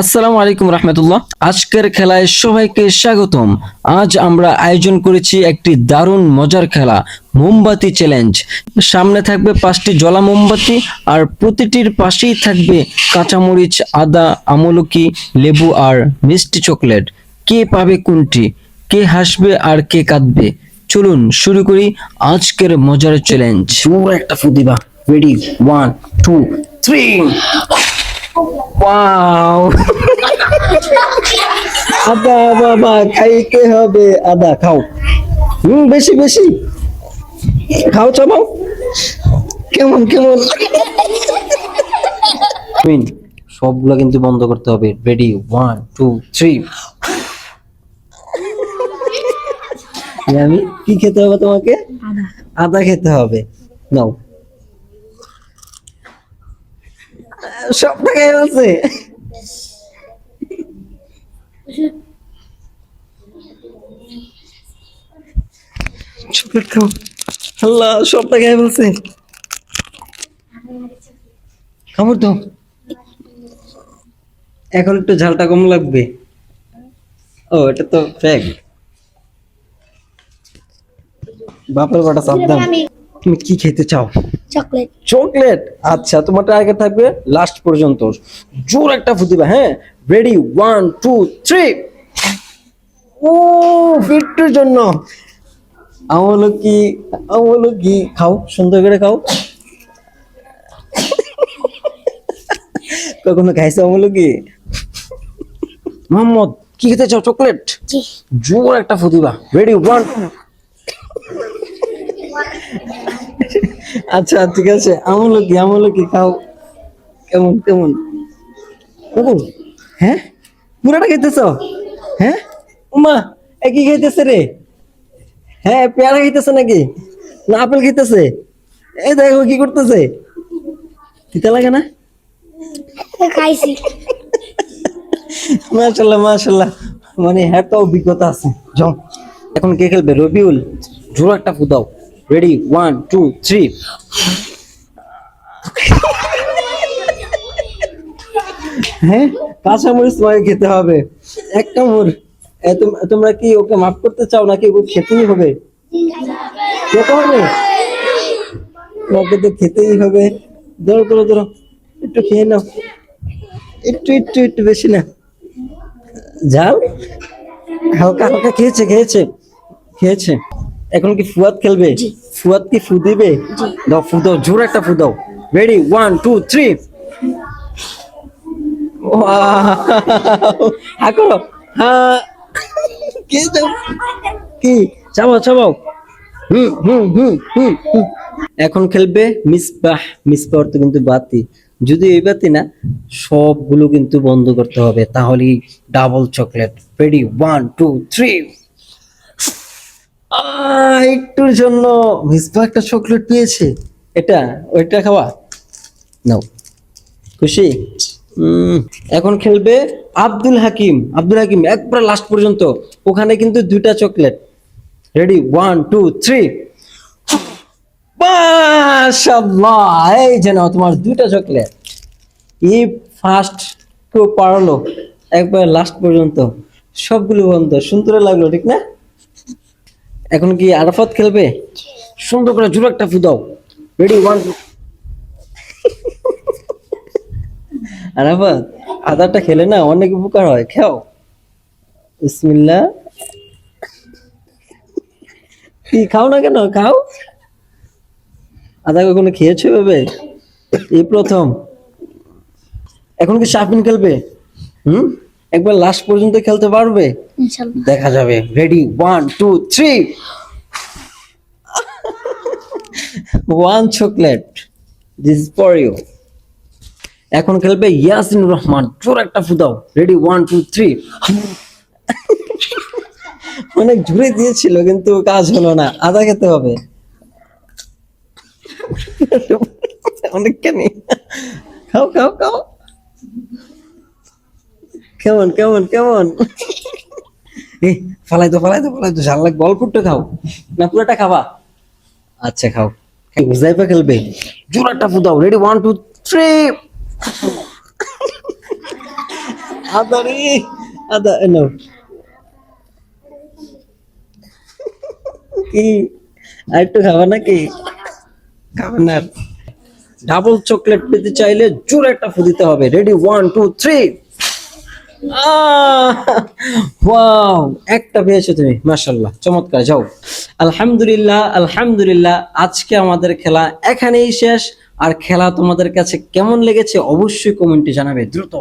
আসসালামু আলাইকুম রহমতুল্লাহ। আজকের খেলায় সবাইকে স্বাগতম। আজ আমরা আয়োজন করেছি একটি দারুণ মজার খেলা, মোমবাতি চ্যালেঞ্জ সামনে থাকবে পাঁচটি জলা মোমবাতি আর প্রতিটির পাশেই থাকবে কাঁচামরিচ, আদা, আমলকি, লেবু আর মিষ্টি চকলেট। কে পাবে কোনটি? কে হাসবে আর কে কাঁদবে? চলুন শুরু করি আজকের মজার চ্যালেঞ্জ একটা ফুদিবা ready one two three wow আদা বাবা খাইতে হবে আদা খাও। হুম বেশি বেশি। খাও চাবাও। কেমন কেমন? কুইন সবগুলো কিন্তু বন্ধ করতে হবে। রেডি ওয়ান টু থ্রি আমি কি খেতে হবে তোমাকে? আদা খেতে হবে। নাও। সব বলছে। তো। এখন একটু ঝালটা কম লাগবে। ও, এটা তো ফ্যাক বাপের বাটা সাবধান। তুমি কি খেতে চাও? চকলেট। চকলেট? আচ্ছা তোমারটা আগে থাকবে লাস্ট পর্যন্ত। জোর একটা ফুটিবা হ্যাঁ? রেডি ওয়ান টু থ্রি ও ফিট্টুর জন্য। আমলো কি আমলো কি? খাও সুন্দর করে খাও। কখনো খাইছো আমলো কি? মোহাম্মদ কি খেতে চাও? চকলেট? জোর একটা ফুটিবা রেডি ওয়ান আচ্ছা ঠিক আছে। আমলো কি আমলো কি খাও। কেমন কেমন? হ্যাঁ? পুরাটা খাইতেছ? হ্যাঁ? উমা এ কি খাইতেছে রে? হ্যাঁ পেয়ারা খাইতেছে নাকি? না আপেল খাইতেছে? এই দেখো কি করতেছে। তিতা লাগে না? খাইছি। মাশাল্লাহ মাশাল্লাহ মানে হ্যাঁ তো অভিজ্ঞতা আছে। যাও এখন কে খেলবে? রবিউল জোর একটা ফুদাও। রেডি ওয়ান টু থ্রি হ্যাঁ? কাঁচা মরিচ তোমাকে খেতে হবে। একটা মোর তোমরা কি ওকে মাফ করতে চাও নাকি ওকে খেতেই হবে? খেতে হবে? ওকে তো খেতেই হবে। ধরো ধরো ধরো। একটু খেয়ে নাও। একটু একটু একটু বেশি না। যাও হালকা হালকা খেয়েছে খেয়েছে। খেয়েছে। এখন কি ফুয়াদ খেলবে? ফুয়াদ কি ফু দিবে? দাও ফু দাও জোর একটা ফু দাও। রেডি ওয়ান টু থ্রি হা করো। হ্যাঁ কি দাও? কি? চাবাও চাবাও। হুম হুম হুম হুম হুম। এখন খেলবে মিসবাহ। মিসবাহ তো কিন্তু বাতি। যদি এই বাতি না সবগুলো কিন্তু বন্ধ করতে হবে। তাহলেই double chocolate ready one two three একটুর জন্য মিসবাহ একটা চকলেট পেয়েছে। এটা, ওইটা খাওয়া। নাও। খুশি? এখন খেলবে আব্দুল হাকিম। আব্দুল হাকিম, একবার লাস্ট পর্যন্ত। ওখানে কিন্তু দুইটা chocolate ready one two three এই যে নাও, তোমার দুইটা চকলেট এই ফার্স্ট পারল, একবার লাস্ট পর্যন্ত। সবগুলো বন্ধ, সুন্দর লাগল, ঠিক না? এখন কি আরাফাত খেলবে? সুন্দর করে জোর একটা ফু দাও। রেডি ওয়ান আরাফাত আদারটা খেলে না অনেক উপকার হয়। খাও। বিসমিল্লাহ। কি, খাও না কেন? খাও। আদা কখনো খেয়েছো ভাবে এই প্রথম। এখন কি শাফিন খেলবে? হুম? একবার লাস্ট পর্যন্ত খেলতে পারবে? দেখা যাবে। Ready one two three one chocolate this for you এখন খেলবে ইয়াসিন রহমান। জোর একটা ফুদাও। রেডি ওয়ান টু থ্রি অনেক জুড়ে দিয়েছিল কিন্তু কাজ হলো না। আদা খেতে হবে। অনেক কেন খাও খাও খাও। কেমন কেমন কেমন? ফালাই তো ফালাই তো ফালাই তো ঝাল লাগবে অল্প একটু খাও। না পুরোটা খাবা। আচ্ছা খাও। হুজাইফা খেলবে? জোর একটা ফুদাও রেডি ওয়ান টু থ্রি আদা রে আদা এনো কি আর একটু খাবা নাকি? খাবেন না। ডাবল চকলেট পেতে চাইলে জোরে একটা ফু দিতে হবে। রেডি ওয়ান টু থ্রি একটা পেয়েছ তুমি মাশাল্লাহ চমৎকার, যাও। আলহামদুলিল্লাহ আলহামদুলিল্লাহ, আজকে আমাদের খেলা এখানেই শেষ। আর খেলা তোমাদের কাছে কেমন লেগেছে অবশ্যই কমেন্টে জানাবে, দ্রুত।